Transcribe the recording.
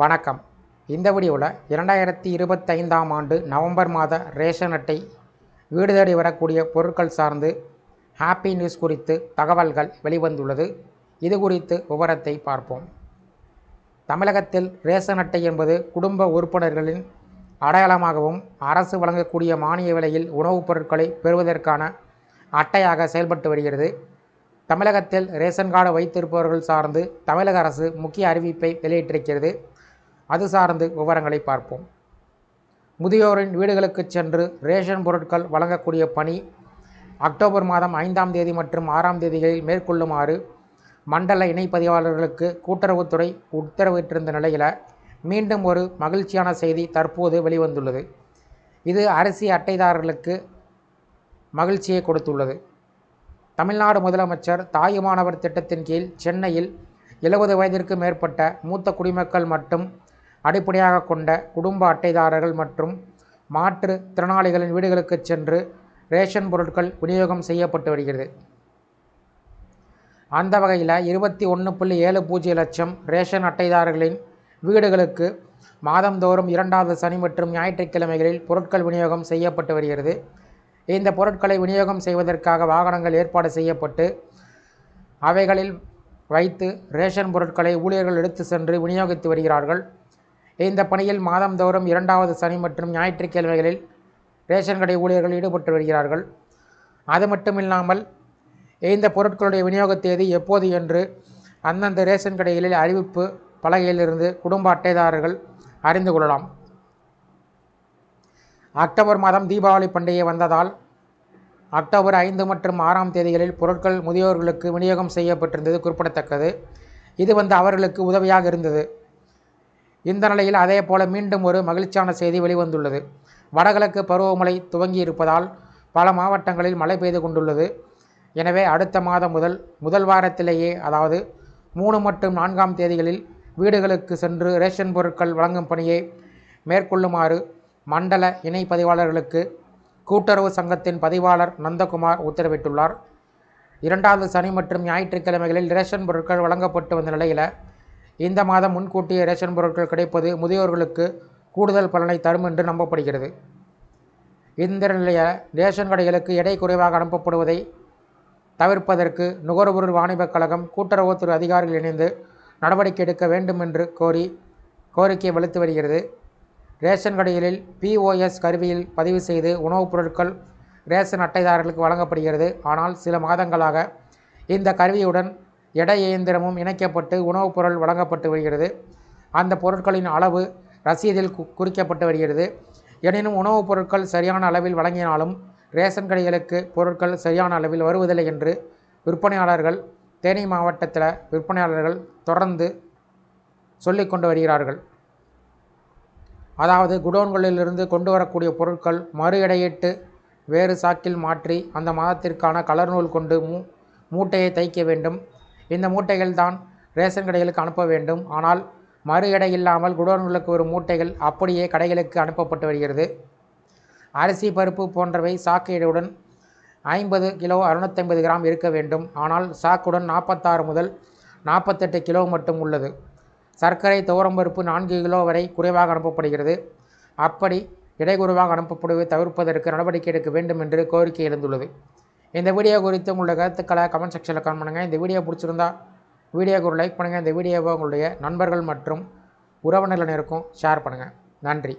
வணக்கம். இந்த வீடியோவில் இரண்டாயிரத்தி இருபத்தைந்தாம் ஆண்டு நவம்பர் மாத ரேஷன் அட்டை வீடு தேடி வரக்கூடிய பொருட்கள் சார்ந்து ஹாப்பி நியூஸ் குறித்து தகவல்கள் வெளிவந்துள்ளது. இது குறித்து விவரத்தை பார்ப்போம். தமிழகத்தில் ரேஷன் அட்டை என்பது குடும்ப உறுப்பினர்களின் அடையாளமாகவும் அரசு வழங்கக்கூடிய மானிய விலையில் உணவுப் பொருட்களை பெறுவதற்கான அட்டையாக செயல்பட்டு வருகிறது. தமிழகத்தில் ரேஷன் கார்டு வைத்திருப்பவர்கள் சார்ந்து தமிழக அரசு முக்கிய அறிவிப்பை வெளியிட்டிருக்கிறது. அது சார்ந்து விவரங்களை பார்ப்போம். முதியோரின் வீடுகளுக்கு சென்று ரேஷன் பொருட்கள் வழங்கக்கூடிய பணி அக்டோபர் மாதம் ஐந்தாம் தேதி மற்றும் ஆறாம் தேதிகளில் மேற்கொள்ளுமாறு மண்டல இணைப்பதிவாளர்களுக்கு கூட்டுறவுத்துறை உத்தரவிட்டிருந்த நிலையில் மீண்டும் ஒரு மகிழ்ச்சியான செய்தி தற்போது வெளிவந்துள்ளது. இது அரிசி அட்டைதாரர்களுக்கு மகிழ்ச்சியை கொடுத்துள்ளது. தமிழ்நாடு முதலமைச்சர் தாயுமானவர் திட்டத்தின் கீழ் சென்னையில் எழுபது வயதிற்கு மேற்பட்ட மூத்த குடிமக்கள் மட்டும் அடிப்படையாக கொண்ட குடும்ப அட்டைதாரர்கள் மற்றும் மாற்று திறனாளிகளின் வீடுகளுக்கு சென்று ரேஷன் பொருட்கள் விநியோகம் செய்யப்பட்டு வருகிறது. அந்த வகையில் இருபத்தி ஒன்று புள்ளி ஏழு பூஜ்ஜிய லட்சம் ரேஷன் அட்டைதாரர்களின் வீடுகளுக்கு மாதந்தோறும் இரண்டாவது சனி மற்றும் ஞாயிற்றுக்கிழமைகளில் பொருட்கள் விநியோகம் செய்யப்பட்டு வருகிறது. இந்த பொருட்களை விநியோகம் செய்வதற்காக வாகனங்கள் ஏற்பாடு செய்யப்பட்டு அவைகளில் வைத்து ரேஷன் பொருட்களை ஊழியர்கள் எடுத்து சென்று விநியோகித்து வருகிறார்கள். இந்த பணியில் மாதந்தோறும் இரண்டாவது சனி மற்றும் ஞாயிற்றுக்கிழமைகளில் ரேஷன் கடை ஊழியர்கள் ஈடுபட்டு வருகிறார்கள். அது மட்டுமில்லாமல் இந்த பொருட்களுடைய விநியோக தேதி எப்போது என்று அந்தந்த ரேஷன் கடைகளில் அறிவிப்பு பலகையிலிருந்து குடும்ப அட்டைதாரர்கள் அறிந்து கொள்ளலாம். அக்டோபர் மாதம் தீபாவளி பண்டிகை வந்ததால் அக்டோபர் ஐந்து மற்றும் ஆறாம் தேதிகளில் பொருட்கள் முதியோர்களுக்கு விநியோகம் செய்யப்பட்டிருந்தது குறிப்பிடத்தக்கது. இது வந்து அவர்களுக்கு உதவியாக இருந்தது. இந்த நிலையில் அதே போல மீண்டும் ஒரு மகிழ்ச்சியான செய்தி வெளிவந்துள்ளது. வடகிழக்கு பருவமழை துவங்கி இருப்பதால் பல மாவட்டங்களில் மழை பெய்து கொண்டுள்ளது. எனவே அடுத்த மாதம் முதல் முதல் வாரத்திலேயே அதாவது மூணு மற்றும் நான்காம் தேதிகளில் வீடுகளுக்கு சென்று ரேஷன் பொருட்கள் வழங்கும் பணியை மேற்கொள்ளுமாறு மண்டல இணை பதிவாளர்களுக்கு கூட்டுறவு சங்கத்தின் பதிவாளர் நந்தகுமார் உத்தரவிட்டுள்ளார். இரண்டாவது சனி மற்றும் ஞாயிற்றுக்கிழமைகளில் ரேஷன் பொருட்கள் வழங்கப்பட்டு வந்த நிலையில் இந்த மாதம் முன்கூட்டியே ரேஷன் பொருட்கள் கிடைப்பது முதியோர்களுக்கு கூடுதல் பலனை தரும் என்று நம்பப்படுகிறது. இந்த நிலைய ரேஷன் கடைகளுக்கு எடை குறைவாக அனுப்பப்படுவதை தவிர்ப்பதற்கு நுகர்வோர் வாணிபக் கழகம் கூட்டுறவுத்துறை அதிகாரிகள் இணைந்து நடவடிக்கை எடுக்க வேண்டும் என்று கோரி கோரிக்கை வலுத்து வருகிறது. ரேஷன் கடைகளில் பிஓஎஸ் கருவியில் பதிவு செய்து உணவுப் பொருட்கள் ரேஷன் அட்டைதாரர்களுக்கு வழங்கப்படுகிறது. ஆனால் சில மாதங்களாக இந்த கருவியுடன் எடை இயந்திரமும் இணைக்கப்பட்டு உணவுப் பொருள் வழங்கப்பட்டு வருகிறது. அந்த பொருட்களின் அளவு ரசீதில் கு குறிக்கப்பட்டு வருகிறது. எனினும் உணவுப் பொருட்கள் சரியான அளவில் வழங்கினாலும் ரேஷன் கடைகளுக்கு பொருட்கள் சரியான அளவில் வருவதில்லை என்று விற்பனையாளர்கள் தேனி மாவட்டத்தில் விற்பனையாளர்கள் தொடர்ந்து சொல்லிக்கொண்டு வருகிறார்கள். அதாவது குடோன்களிலிருந்து கொண்டு வரக்கூடிய பொருட்கள் மறு எடையிட்டு வேறு சாக்கில் மாற்றி அந்த மாதத்திற்கான கலர் நூல் கொண்டு மூ மூட்டையை தைக்க வேண்டும். இந்த மூட்டைகள் தான் ரேஷன் கடைகளுக்கு அனுப்ப வேண்டும். ஆனால் மறு எடை இல்லாமல் குடோன்களுக்கு ஒரு மூட்டைகள் அப்படியே கடைகளுக்கு அனுப்பப்பட்டு வருகிறது. அரிசி பருப்பு போன்றவை சாக்கு எடையுடன் ஐம்பது கிலோ அறுநூத்தைம்பது கிராம் இருக்க வேண்டும். ஆனால் சாக்குடன் நாற்பத்தாறு முதல் நாற்பத்தெட்டு கிலோ மட்டும் உள்ளது. சர்க்கரை துவரம்பருப்பு நான்கு கிலோ வரை குறைவாக அனுப்பப்படுகிறது. அப்படி இடைக்குறைவாக அனுப்பப்படுவதை தவிர்ப்பதற்கு நடவடிக்கை எடுக்க வேண்டும் என்று கோரிக்கை எழுந்துள்ளது. இந்த வீடியோ குறித்து உங்களுடைய கருத்துக்களை கமெண்ட் செக்ஷனில் கமெண்ட் பண்ணுங்கள் இந்த வீடியோ பிடிச்சிருந்தா வீடியோக்கு ஒரு லைக் பண்ணுங்கள் இந்த வீடியோவை உங்களுடைய நண்பர்கள் மற்றும் உறவினர்களுக்கும் ஷேர் பண்ணுங்கள் நன்றி.